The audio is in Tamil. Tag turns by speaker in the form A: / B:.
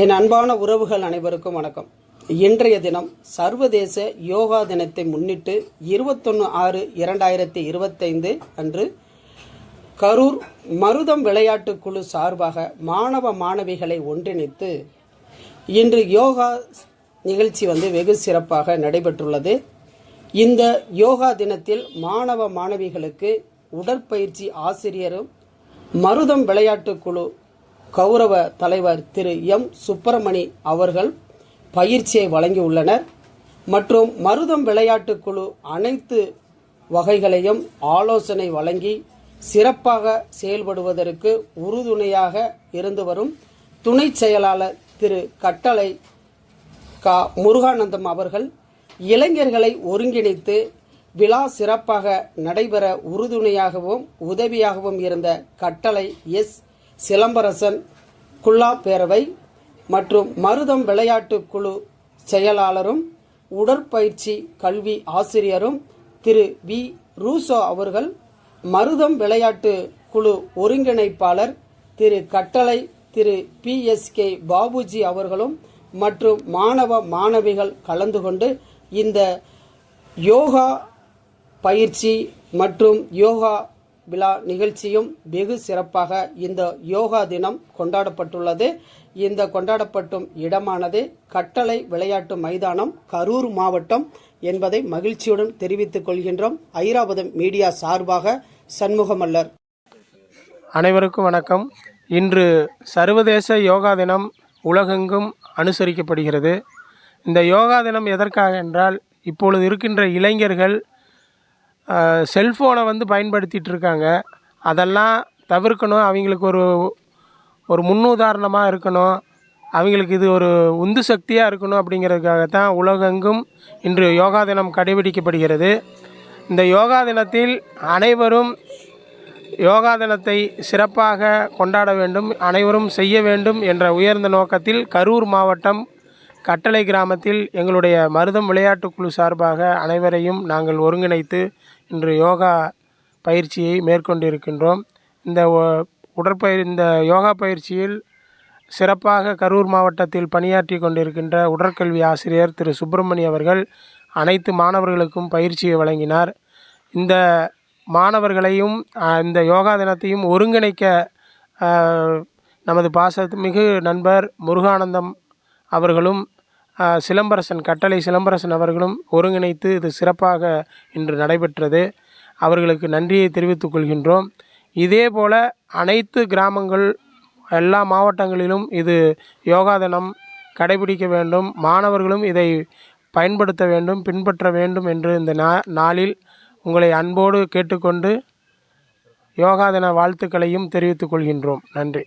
A: என் அன்பான உறவுகள் அனைவருக்கும் வணக்கம். இன்றைய தினம் சர்வதேச யோகா தினத்தை முன்னிட்டு இருபத்தொன்று ஆறு இரண்டாயிரத்தி இருபத்தைந்து அன்று கரூர் மருதம் விளையாட்டு குழு சார்பாக மாணவ மாணவிகளை ஒன்றிணைத்து இன்று யோகா நிகழ்ச்சி வந்து வெகு சிறப்பாக நடைபெற்றுள்ளது. இந்த யோகா தினத்தில் மாணவ மாணவிகளுக்கு உடற்பயிற்சி ஆசிரியரும் மருதம் விளையாட்டு குழு கௌரவ தலைவர் திரு எம். சுப்பிரமணி அவர்கள் பயிற்சியை வழங்கியுள்ளனர். மற்றும் மருதம் விளையாட்டுக் குழு அனைத்து வகைகளையும் ஆலோசனை வழங்கி சிறப்பாக செயல்படுவதற்கு உறுதுணையாக இருந்து வரும் துணை செயலாளர் திரு கட்டளை கா. முருகானந்தம் அவர்கள் இளைஞர்களை ஒருங்கிணைத்து விழா சிறப்பாக நடைபெற உறுதுணையாகவும் உதவியாகவும் இருந்த கட்டளை எஸ். சிலம்பரசன் குல்லா பேரவை மற்றும் மருதம் விளையாட்டு குழு செயலாளரும் உடற்பயிற்சி கல்வி ஆசிரியரும் திரு. வி. ரூசோ அவர்கள் மருதம் விளையாட்டு குழு ஒருங்கிணைப்பாளர் திரு. கட்டளை Thiru. P. S. K. Babuji அவர்களும் மற்றும் மாணவ மாணவிகள் கலந்து கொண்டு இந்த யோகா பயிற்சி மற்றும் யோகா விழா நிகழ்ச்சியும் வெகு சிறப்பாக இந்த யோகா தினம் கொண்டாடப்பட்டுள்ளது. இந்த கொண்டாடப்பட்டும் இடமானது கட்டளை விளையாட்டு மைதானம் கரூர் மாவட்டம் என்பதை மகிழ்ச்சியுடன் தெரிவித்துக் கொள்கின்றோம். ஐராவதம் மீடியா சார்பாக சண்முகமல்லர்
B: அனைவருக்கும் வணக்கம். இன்று சர்வதேச யோகா தினம் உலகெங்கும் அனுசரிக்கப்படுகிறது. இந்த யோகா தினம் எதற்காக என்றால் இப்பொழுது இருக்கின்ற இளைஞர்கள் செல்ஃபோனை வந்து பயன்படுத்திகிட்டு இருக்காங்க அதெல்லாம் தவிர்க்கணும். அவங்களுக்கு ஒரு ஒரு முன்னுதாரணமாக இருக்கணும். அவங்களுக்கு இது ஒரு உந்து சக்தியாக இருக்கணும் அப்படிங்கிறதுக்காகத்தான் உலகெங்கும் இன்று யோகா தினம் கடைபிடிக்கப்படுகிறது. இந்த யோகா தினத்தில் அனைவரும் யோகா தினத்தை சிறப்பாக கொண்டாட வேண்டும் அனைவரும் செய்ய வேண்டும் என்ற உயர்ந்த நோக்கத்தில் கரூர் மாவட்டம் கட்டளை கிராமத்தில் எங்களுடைய மருதம் விளையாட்டு குழு சார்பாக அனைவரையும் நாங்கள் ஒருங்கிணைத்து இன்று யோகா பயிற்சியை மேற்கொண்டிருக்கின்றோம். இந்த உடற்பயிர் இந்த யோகா பயிற்சியில் சிறப்பாக கரூர் மாவட்டத்தில் பணியாற்றி கொண்டிருக்கின்ற உடற்கல்வி ஆசிரியர் திரு சுப்பிரமணி அவர்கள் அனைத்து மாணவர்களுக்கும் பயிற்சியை வழங்கினார். இந்த மாணவர்களையும் இந்த யோகா தினத்தையும் ஒருங்கிணைக்க நமது நமது பாசமிகு நண்பர் முருகானந்தம் அவர்களும் சிலம்பரசன் கட்டளை சிலம்பரசன் அவர்களும் ஒருங்கிணைத்து இது சிறப்பாக இன்று நடைபெற்றது. அவர்களுக்கு நன்றியை தெரிவித்துக் கொள்கின்றோம். இதே போல அனைத்து கிராமங்கள் எல்லா மாவட்டங்களிலும் இது யோகா தினம் கடைபிடிக்க வேண்டும். மாணவர்களும் இதை பயன்படுத்த வேண்டும் பின்பற்ற வேண்டும் என்று இந்த நா நாளில் உங்களை அன்போடு கேட்டுக்கொண்டு யோகா தின வாழ்த்துக்களையும் தெரிவித்துக் கொள்கின்றோம். நன்றி.